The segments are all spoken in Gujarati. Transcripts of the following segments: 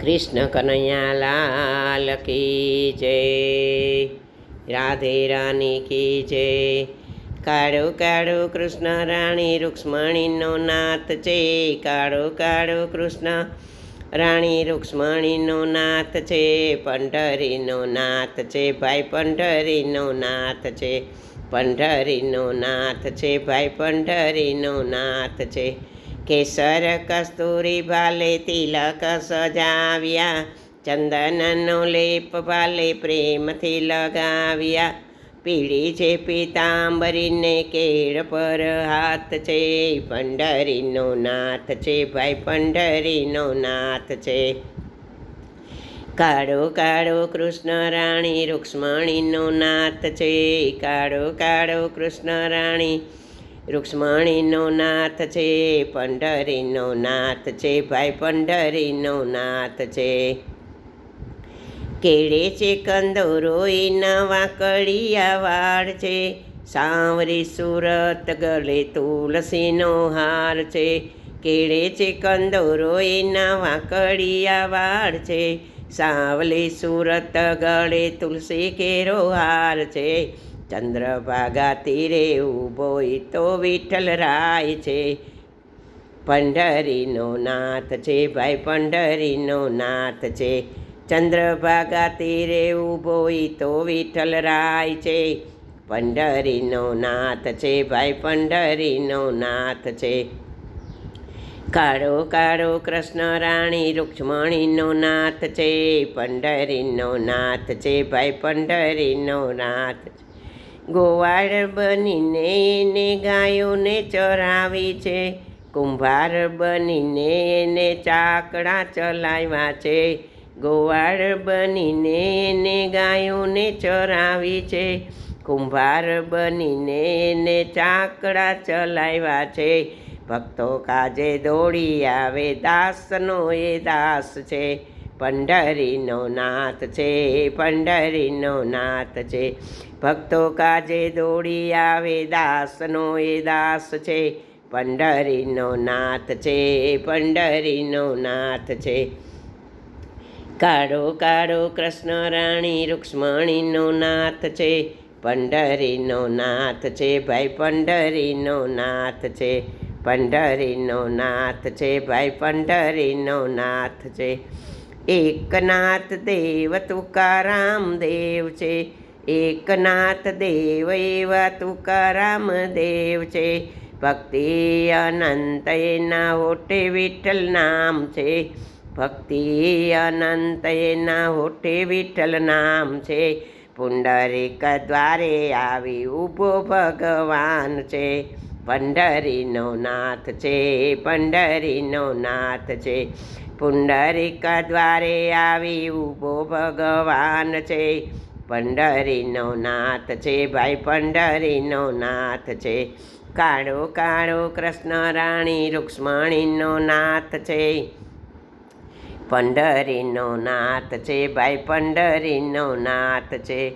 કૃષ્ણ કનૈયા લાલ કી જય. રાધે રાની કી જય. કાળો કાળો કૃષ્ણ રાણી રૂક્ષ્મણીનો નાથ છે. કાળો કાળો કૃષ્ણ રાણી રૂક્ષ્મણીનો નાથ છે. પંઢરીનો નાથ છે. ભાઈ પંઢરીનો નાથ છે. પંઢરીનો નાથ છે. ભાઈ પંઢરીનો નાથ છે. કેસર કસ્તુરી ભાલે તિલક સજાવ્યા, ચંદનનો લેપ ભાલે પ્રેમથી લગાવ્યા. પીળી છે પીતાંબરીને કેળ પર હાથ છે પંડરીનો નાથ છે, ભાઈ પંડરીનો નાથ છે. કાળો કાળો કૃષ્ણ રાણી, રૂક્ષ્મણીનો નાથ છે, કાળો કાળો કૃષ્ણ રાણી રૂક્ષ્મણીનો નાથ છે, પંઢરીનો નાથ છે, ભાઈ પંઢરીનો નાથ છે. કેળે છે કંદોરો એ નવા કળિયા વાળ છે. સાંવરી સુરત ગળે તુલસીનો હાર છે. કેળે છે કંદોરો એ નવા કળિયા વાળ છે. સાવલી સુરત ગળે તુલસી કેરો હાર છે. ચંદ્રભાગા તીરે ઊભો તો વિઠ્ઠલ રાય છે. પંઢરીનો નાથ છે ભાઈ, પંઢરીનો નાથ છે. ચંદ્રભાગા તીરે ઊભો તો વિઠ્ઠલ રાય છે. પંઢરીનો નાથ છે ભાઈ, પંઢરીનો નાથ છે. કાળો કાળો કૃષ્ણ રાણી, રૂક્ષ્મણીનો નાથ છે. પંઢરીનો નાથ છે ભાઈ, પંઢરીનો નાથ છે. ગોવાળ બનીને એને ગાયોને ચરાવી છે. કુંભાર બનીને એને ચાકડા ચલાવ્યા છે. ગોવાળ બનીને એને ગાયોને ચરાવી છે. કુંભાર બનીને એને ચાકડા ચલાવ્યા છે. ભક્તો કાજે દોડી આવે, દાસનો એ દાસ છે. પંઢરીનો નાથ છે પંઢરીનો નાથ છે. ભક્તો કાજે દોડી આવે, દાસનો એ દાસ છે. પંઢરીનો નાથ છે પંઢરીનો નાથ છે. કાળો કાળો કૃષ્ણ રાણી રૂક્ષ્મણીનો નાથ છે. પંઢરીનો નાથ છે, ભાઈ પંઢરીનો નાથ છે. પંઢરીનો નાથ છે, ભાઈ પંઢરીનો નાથ છે. એકનાથ દેવ તુકારામ દેવ છે. એકનાથ દેવ એવા તુકારામ દેવ છે. ભક્તિ અનંત એના હોટે વિઠ્ઠલ નામ છે. ભક્તિ અનંત એના હોઠે વિઠ્ઠલ નામ છે. પુંડરીક દ્વારે આવી ઊભો ભગવાન છે. પંડરીનો નાથ છે, પંઢરીનો નાથ છે. પુંડરીક દ્વારે આવી ઊભો ભગવાન છે. પંડરીનો નાથ છે ભાઈ, પંડરીનો નાથ છે. કાળો કાળો કૃષ્ણ રાણી, રૂક્ષ્મણીનો નાથ છે. પંડરીનો નાથ છે ભાઈ, પંડરીનો નાથ છે.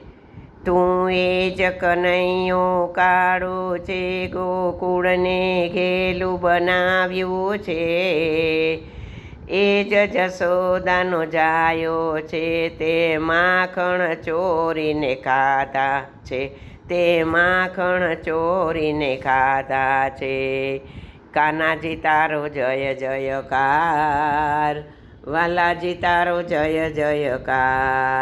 તું એ જ કનૈયો કાળો છે, ગોકુળને ઘેલું બનાવ્યું છે. એ જ જશોદાનો જાયો છે, તે માખણ ચોરીને ખાધા છે, તે માખણ ચોરીને ખાધા છે. કાનાજી તારો જય, જયકાર, વાલાજી તારો જય, જયકાર.